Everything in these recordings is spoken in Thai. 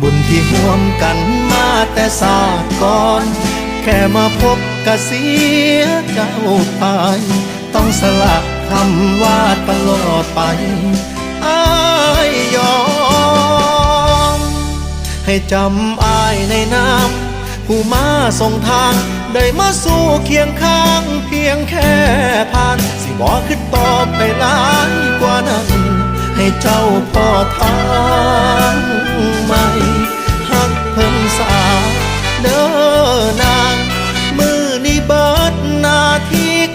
บุญที่ห่วมกันมาแต่ศาสก่อน แค่มาพบกะเสียเจ้าไป ต้องสละคำว่าตลอดไปอายยอม ให้จำอายในน้ำผู้มาส่งทาง ได้มาสู้เคียงข้างเพียงแค่ผ่าน สิบอกขึ้นต่อไปหลายกว่านั้น ให้เจ้าพอทาง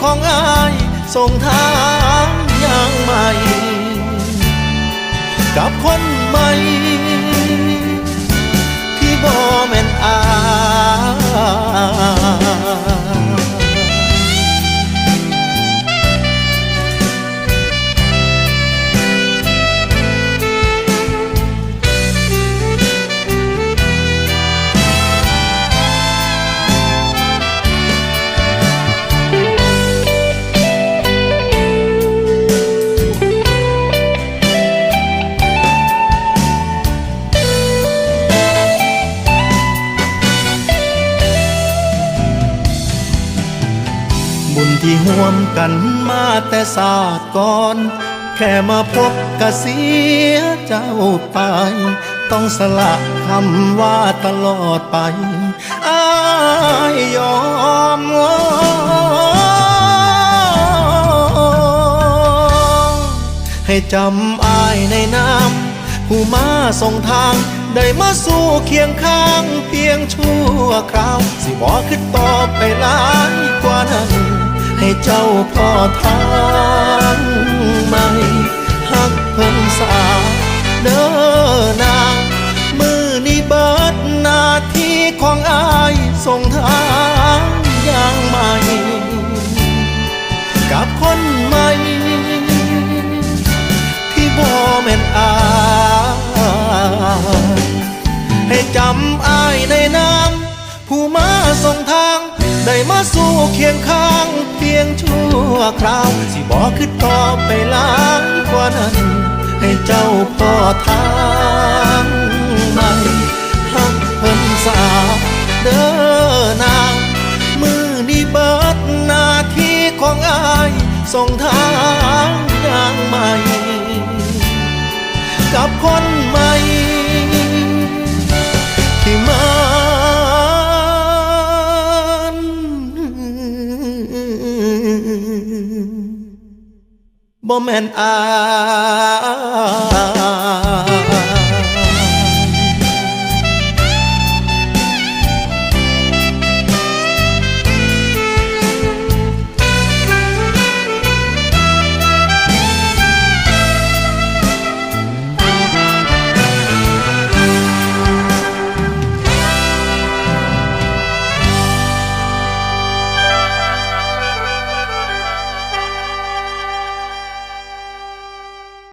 ของอายส่งทางอย่างใหม่ กับคนใหม่ที่บ่แม่นอาย ที่ห่วมกันมาแต่ศาสตร์ก่อน แค่มาพบกะเสียเจ้าไป ต้องสละคำว่าตลอดไปอายยอมให้จำอายในน้ำผู้มาส่งทางได้มาสู้เคียงข้างเพียงชั่วคราว สิบอกขึ้นต่อไปลา ให้เจ้าพ่อทางใหม่หักเพิ่งสาเด้อนามือนี้เบิดหน้าที่ของอายส่งทางอย่างใหม่ กับคนใหม่ ที่บ่แม่นอายให้จำอายในน้ำผู้มาส่งทาง ได้มาสู้เคียงข้าง คราว สิบอกขึ้นต่อไปหลายกว่านั้น ให้เจ้าพ่อทางใหม่หักเพิ่นสาเด้อนางมือนี้เบิดหน้าที่ของอายส่งทางอย่างใหม่ กับคนใหม่ บ่แม่นอาย